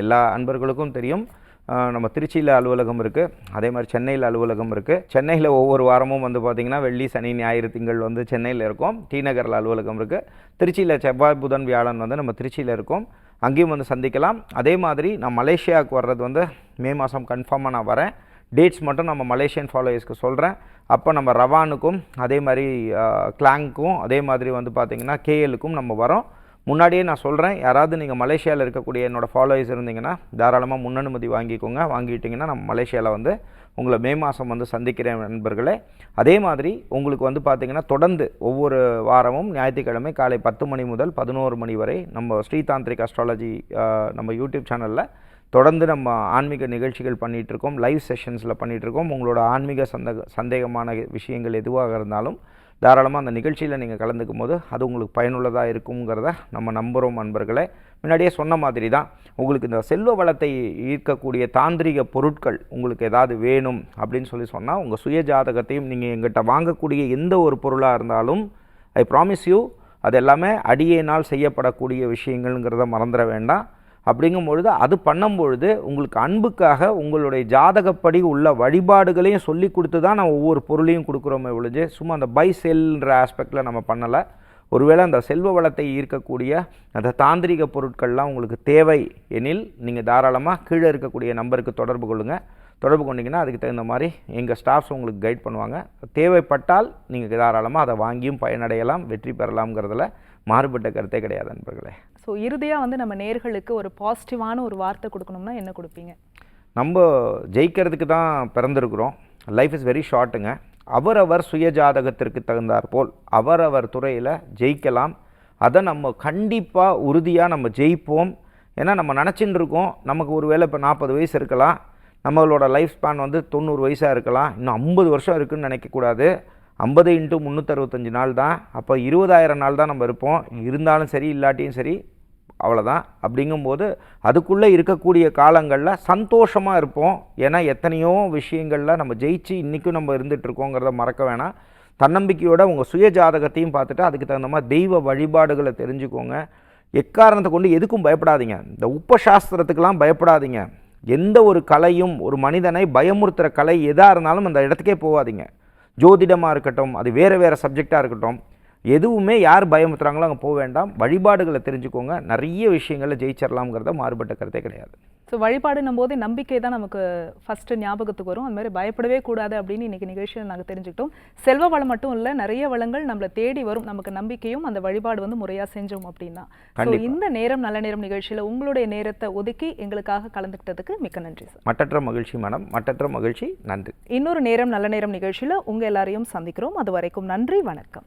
எல்லா அன்பர்களுக்கும் தெரியும். நம்ம திருச்சியில் அலுவலகம் இருக்குது அதே மாதிரி சென்னையில் அலுவலகம் இருக்குது சென்னையில் ஒவ்வொரு வாரமும் வந்து பார்த்திங்கன்னா வெள்ளி சனி ஞாயிறு திங்கள் வந்து சென்னையில் இருக்கோம். டி நகரில் அலுவலகம் இருக்குது திருச்சியில் செவ்வாய் புதன் வியாழன் வந்து நம்ம திருச்சியில் இருக்கோம். அங்கேயும் வந்து சந்திக்கலாம். அதே மாதிரி நான் மலேசியாவுக்கு வர்றது வந்து மே மாதம் கன்ஃபார்மாக நான் வரேன். டேட்ஸ் மட்டும் நம்ம மலேசியன் ஃபாலோயர்ஸ்க்கு சொல்கிறேன் அப்போ நம்ம ரவானுக்கும் அதே மாதிரி கிளாங்க்கும் அதே மாதிரி வந்து பார்த்திங்கன்னா கேஎலுக்கும் நம்ம வரோம். முன்னாடியே நான் சொல்கிறேன் யாராவது நீங்கள் மலேசியாவில் இருக்கக்கூடிய என்னோடய ஃபாலோயர்ஸ் இருந்தீங்கன்னா தாராளமாக முன்னனுமதி வாங்கிக்கோங்க. வாங்கிட்டிங்கன்னா நம்ம மலேசியாவில் வந்து உங்களை மே மாதம் வந்து சந்திக்கிறேன் நண்பர்களே. அதே மாதிரி உங்களுக்கு வந்து பார்த்திங்கன்னா தொடர்ந்து ஒவ்வொரு வாரமும் ஞாயிற்றுக்கிழமை காலை பத்து மணி முதல் பதினோரு மணி வரை நம்ம ஸ்ரீதாந்திரிக் அஸ்ட்ராலஜி நம்ம யூடியூப் சேனலில் தொடர்ந்து நம்ம ஆன்மீக நிகழ்ச்சிகள் பண்ணிகிட்ருக்கோம் லைவ் செஷன்ஸில் பண்ணிகிட்டு இருக்கோம். உங்களோட ஆன்மீக சந்த சந்தேகமான விஷயங்கள் எதுவாக இருந்தாலும் தாராளமாக அந்த நிகழ்ச்சியில் நீங்கள் கலந்துக்கும் போது அது உங்களுக்கு பயனுள்ளதாக இருக்குங்கிறத நம்ம நம்புகிறோம் நண்பர்களை. முன்னாடியே சொன்ன மாதிரி தான் உங்களுக்கு இந்த செல்வ வளத்தை ஈர்க்கக்கூடிய தாந்திரிக பொருட்கள் உங்களுக்கு ஏதாவது வேணும் அப்படின்னு சொல்லி சொன்னால் உங்கள் சுய ஜாதகத்தையும் நீங்கள் எங்கிட்ட வாங்கக்கூடிய எந்த ஒரு பொருளாக இருந்தாலும் ஐ ப்ராமிஸ் யூ அது எல்லாமே நாள் செய்யப்படக்கூடிய விஷயங்கள்ங்கிறத மறந்துட வேண்டாம். அப்படிங்கும் பொழுது அது பண்ணும் பொழுது உங்களுக்கு அன்புக்காக உங்களுடைய ஜாதகப்படி உள்ள வழிபாடுகளையும் சொல்லி கொடுத்து தான் நான் ஒவ்வொரு பொருளையும் கொடுக்குறோமே ஒழிஞ்சு சும்மா அந்த பை செல்ன்ற ஆஸ்பெக்டில் நம்ம பண்ணலை. ஒருவேளை அந்த செல்வ வளத்தை ஈர்க்கக்கூடிய அந்த தாந்திரிக பொருட்கள்லாம் உங்களுக்கு தேவை எனில் நீங்கள் தாராளமாக கீழே இருக்கக்கூடிய நம்பருக்கு தொடர்பு கொள்ளுங்கள் தொடர்பு கொண்டீங்கன்னா அதுக்கு தகுந்த மாதிரி எங்கள் ஸ்டாஃப்ஸ் உங்களுக்கு கைட் பண்ணுவாங்க. தேவைப்பட்டால் நீங்கள் தாராளமாக அதை வாங்கியும் பயனடையலாம் வெற்றி பெறலாம்ங்கிறதுல மாறுபட்ட கருத்தே கிடையாது நண்பர்களே. ஸோ இறுதியாக வந்து நம்ம நேர்களுக்கு ஒரு பாசிட்டிவான ஒரு வார்த்தை கொடுக்கணும்னா என்ன கொடுப்பீங்க? நம்ம ஜெயிக்கிறதுக்கு தான் பிறந்திருக்கிறோம். லைஃப் இஸ் வெரி ஷார்ட்டுங்க அவரவர் சுய ஜாதகத்திற்கு தகுந்தாற் போல் அவரவர் துறையில் ஜெயிக்கலாம். அதை நம்ம கண்டிப்பாக உறுதியாக நம்ம ஜெயிப்போம். ஏன்னா நம்ம நினச்சின்னு இருக்கோம் நமக்கு ஒரு வேளை இப்போ நாற்பது வயசு இருக்கலாம். நம்மளோட லைஃப் ஸ்பேன் வந்து தொண்ணூறு வயசாக இருக்கலாம். இன்னும் ஐம்பது வருஷம் இருக்குன்னு நினைக்கக்கூடாது ஐம்பது இன்ட்டு முந்நூற்றறுபத்தஞ்சு நாள் தான். அப்போ இருபதாயிரம் நாள் தான் நம்ம இருப்போம். இருந்தாலும் சரி இல்லாட்டியும் சரி அவ்வளோதான் அப்படிங்கும்போது அதுக்குள்ளே இருக்கக்கூடிய காலங்களில் சந்தோஷமாக இருப்போம். ஏன்னா எத்தனையோ விஷயங்களில் நம்ம ஜெயிச்சு இன்றைக்கும் நம்ம இருந்துட்டு இருக்கோங்கிறத மறக்க வேணாம். தன்னம்பிக்கையோட உங்கள் சுய ஜாதகத்தையும் பார்த்துட்டு அதுக்கு தகுந்த மாதிரி தெய்வ வழிபாடுகளை தெரிஞ்சுக்கோங்க. எக்காரணத்தை கொண்டு எதுக்கும் பயப்படாதீங்க. இந்த உப்ப சாஸ்திரத்துக்கெல்லாம் பயப்படாதீங்க. எந்த ஒரு கலையும் ஒரு மனிதனை பயமுறுத்துகிற கலை எதாக இருந்தாலும் அந்த இடத்துக்கே போகாதீங்க. ஜோதிடமாக இருக்கட்டும் அது வேறு வேறு சப்ஜெக்டாக இருக்கட்டும். எதுவுமே யார் பயமுறுத்துறாங்களோ அங்கே போக வேண்டாம். வழிபாடுகளை தெரிஞ்சுக்கோங்க. நிறைய விஷயங்களில் ஜெயிச்சிடலாம்ங்கிறத மாறுபட்ட கருத்தே கிடையாது. ஸோ வழிபாடுன்னும் போது நம்பிக்கை தான் நமக்கு ஃபர்ஸ்ட் ஞாபகத்துக்கு வரும். அந்த மாதிரி பயப்படவே கூடாது அப்படின்னு இன்னைக்கு நிகழ்ச்சியில் நாங்கள் தெரிஞ்சுக்கிட்டோம். செல்வ வளம் மட்டும் இல்லை நிறைய வளங்கள் நம்மளை தேடி வரும். நமக்கு நம்பிக்கையும் அந்த வழிபாடு வந்து முறையாக செஞ்சோம் அப்படின்னா. ஸோ. இந்த நேரம் நல்ல நேரம் நிகழ்ச்சியில் உங்களுடைய நேரத்தை ஒதுக்கி எங்களுக்காக கலந்துக்கிட்டதுக்கு மிக்க நன்றி சார் மட்டற்ற மகிழ்ச்சி மேடம் மட்டற்ற மகிழ்ச்சி நன்றி. இன்னொரு நேரம் நல்ல நேரம் நிகழ்ச்சியில் உங்கள் எல்லாரையும் சந்திக்கிறோம். அது வரைக்கும் நன்றி வணக்கம்.